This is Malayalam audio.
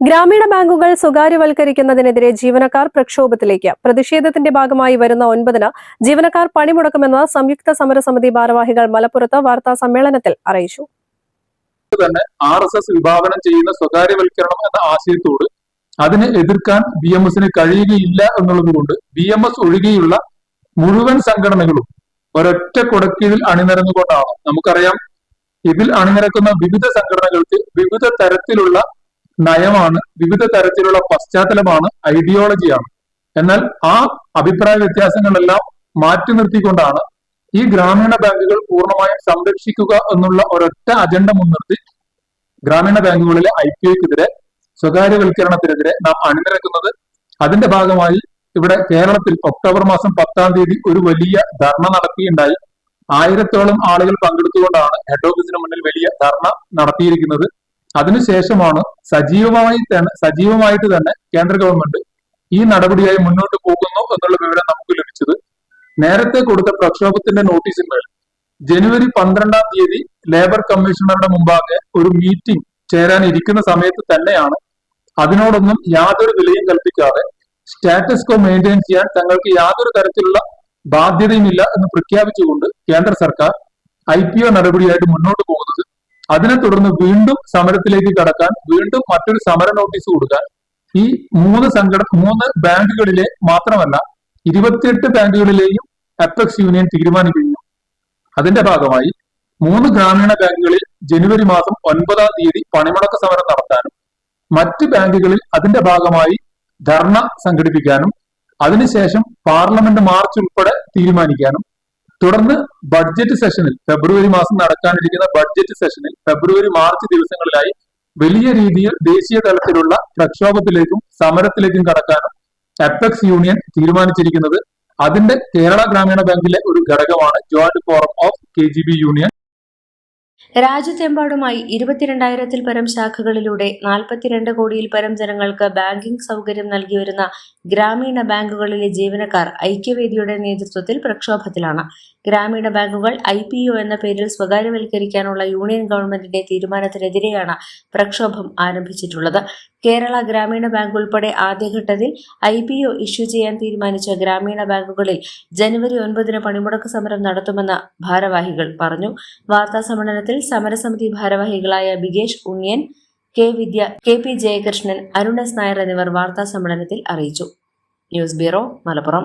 ഗ്രാമീണ ബാങ്കുകൾ സ്വകാര്യവൽക്കരിക്കുന്നതിനെതിരെ ജീവനക്കാർ പ്രക്ഷോഭത്തിലേക്ക്. പ്രതിഷേധത്തിന്റെ ഭാഗമായി വരുന്ന ഒൻപതിന് ജീവനക്കാർ പണിമുടക്കുമെന്ന് സംയുക്ത സമരസമിതി ഭാരവാഹികൾ മലപ്പുറത്ത് വാർത്താ സമ്മേളനത്തിൽ അറിയിച്ചു. തന്നെ ആർ എസ് എസ് വിഭാവനം ചെയ്യുന്ന സ്വകാര്യവൽക്കരണം എന്ന ആശയത്തോട് അതിനെ എതിർക്കാൻ ബി എം എസിന് കഴിയുകയില്ല എന്നുള്ളതുകൊണ്ട് ബി എം എസ് ഒഴികെയുള്ള മുഴുവൻ സംഘടനകളും ഒരൊറ്റ കുടക്കീഴിൽ അണിനിരന്നുകൊണ്ടാണ്. നമുക്കറിയാം ഇതിൽ അണിനിരക്കുന്ന വിവിധ സംഘടനകൾക്ക് വിവിധ തരത്തിലുള്ള നയമാണ് വിവിധ തരത്തിലുള്ള പശ്ചാത്തലമാണ് ഐഡിയോളജിയാണ് എന്നാൽ ആ അഭിപ്രായ വ്യത്യാസങ്ങളെല്ലാം മാറ്റി നിർത്തിക്കൊണ്ടാണ് ഈ ഗ്രാമീണ ബാങ്കുകൾ പൂർണമായും സംരക്ഷിക്കുക എന്നുള്ള ഒരൊറ്റ അജണ്ട മുൻനിർത്തി ഗ്രാമീണ ബാങ്കുകളിലെ ഐ പി ഒക്കെതിരെ സ്വകാര്യവൽക്കരണത്തിനെതിരെ നാം അണിനിരക്കുന്നത്. അതിന്റെ ഭാഗമായി ഇവിടെ കേരളത്തിൽ ഒക്ടോബർ മാസം പത്താം തീയതി ഒരു വലിയ ധർണ നടത്തിയുണ്ടായി ആയിരത്തോളം ആളുകൾ പങ്കെടുത്തുകൊണ്ടാണ് ഹെഡ് ഓഫീസിന് മുന്നിൽ വലിയ ധർണ നടത്തിയിരിക്കുന്നത്. അതിനുശേഷമാണ് സജീവമായി സജീവമായിട്ട് തന്നെ കേന്ദ്ര ഗവൺമെന്റ് ഈ നടപടിയായി മുന്നോട്ട് പോകുന്നു എന്നുള്ള വിവരം നമുക്ക് ലഭിച്ചത്. നേരത്തെ കൊടുത്ത പ്രക്ഷോഭത്തിന്റെ നോട്ടീസിന്മേൽ ജനുവരി പന്ത്രണ്ടാം തീയതി ലേബർ കമ്മീഷണറുടെ മുമ്പാകെ ഒരു മീറ്റിംഗ് ചേരാൻ ഇരിക്കുന്ന സമയത്ത് തന്നെയാണ് അതിനോടൊന്നും യാതൊരു വിലയും കൽപ്പിക്കാതെ സ്റ്റാറ്റസ് കോ മെയിന്റെയിൻ ചെയ്യാൻ തങ്ങൾക്ക് യാതൊരു തരത്തിലുള്ള ബാധ്യതയുമില്ല എന്ന് പ്രഖ്യാപിച്ചുകൊണ്ട് കേന്ദ്ര സർക്കാർ ഐ പി ഒ നടപടിയായിട്ട് മുന്നോട്ട് പോകുന്നത് അതിനെ തുടർന്ന് വീണ്ടും സമരത്തിലേക്ക് കടക്കാൻ വീണ്ടും മറ്റൊരു സമര നോട്ടീസ് കൊടുക്കാൻ ഈ മൂന്ന് സംഘടന മൂന്ന് ബാങ്കുകളിലെ മാത്രമല്ല ഇരുപത്തിയെട്ട് ബാങ്കുകളിലെയും അപ്പെക്സ് യൂണിയൻ തീരുമാനിക്കുന്നു. അതിന്റെ ഭാഗമായി മൂന്ന് ഗ്രാമീണ ബാങ്കുകളിൽ ജനുവരി മാസം ഒൻപതാം തീയതി പണിമുടക്ക സമരം നടത്താനും മറ്റ് ബാങ്കുകളിൽ അതിന്റെ ഭാഗമായി ധർണ സംഘടിപ്പിക്കാനും അതിനുശേഷം പാർലമെന്റ് മാർച്ച് ഉൾപ്പെടെ തീരുമാനിക്കാനും തുടർന്ന് ബഡ്ജറ്റ് സെഷനിൽ ഫെബ്രുവരി മാസം നടക്കാനിരിക്കുന്ന ബഡ്ജറ്റ് സെഷനിൽ ഫെബ്രുവരി മാർച്ച് ദിവസങ്ങളിലായി വലിയ രീതിയിൽ ദേശീയ തലത്തിലുള്ള പ്രക്ഷോഭത്തിലേക്കും സമരത്തിലേക്കും കടക്കാനും എപ്പെക്സ് യൂണിയൻ തീരുമാനിച്ചിരിക്കുന്നത് അതിന്റെ കേരള ഗ്രാമീണ ബാങ്കിലെ ഒരു ഘടകമാണ് joint forum of K union രാജ്യത്തെമ്പാടുമായി ഇരുപത്തിരണ്ടായിരത്തിൽ പരം ശാഖകളിലൂടെ നാൽപ്പത്തിരണ്ട് കോടിയിൽ പരം ജനങ്ങൾക്ക് ബാങ്കിംഗ് സൗകര്യം നൽകി വരുന്ന ഗ്രാമീണ ബാങ്കുകളിലെ ജീവനക്കാർ ഐക്യവേദിയുടെ നേതൃത്വത്തിൽ പ്രക്ഷോഭത്തിലാണ്. ഗ്രാമീണ ബാങ്കുകൾ ഐ പി ഒ എന്ന പേരിൽ സ്വകാര്യവൽക്കരിക്കാനുള്ള യൂണിയൻ ഗവൺമെന്റിന്റെ തീരുമാനത്തിനെതിരെയാണ് പ്രക്ഷോഭം ആരംഭിച്ചിട്ടുള്ളത്. കേരള ഗ്രാമീണ ബാങ്ക് ഉൾപ്പെടെ ആദ്യഘട്ടത്തിൽ ഐ പി ഒ ഇഷ്യൂ ചെയ്യാൻ തീരുമാനിച്ച ഗ്രാമീണ ബാങ്കുകളിൽ ജനുവരി ഒൻപതിന് പണിമുടക്ക് സമരം നടത്തുമെന്ന് ഭാരവാഹികൾ പറഞ്ഞു. വാർത്താ സമ്മേളനത്തിൽ സമരസമിതി ഭാരവാഹികളായ Bigesh Unniyan K Vidya K P Jayakrishnan Arun S Nair എന്നിവർ വാർത്താ സമ്മേളനത്തിൽ അറിയിച്ചു. News bureau Malappuram.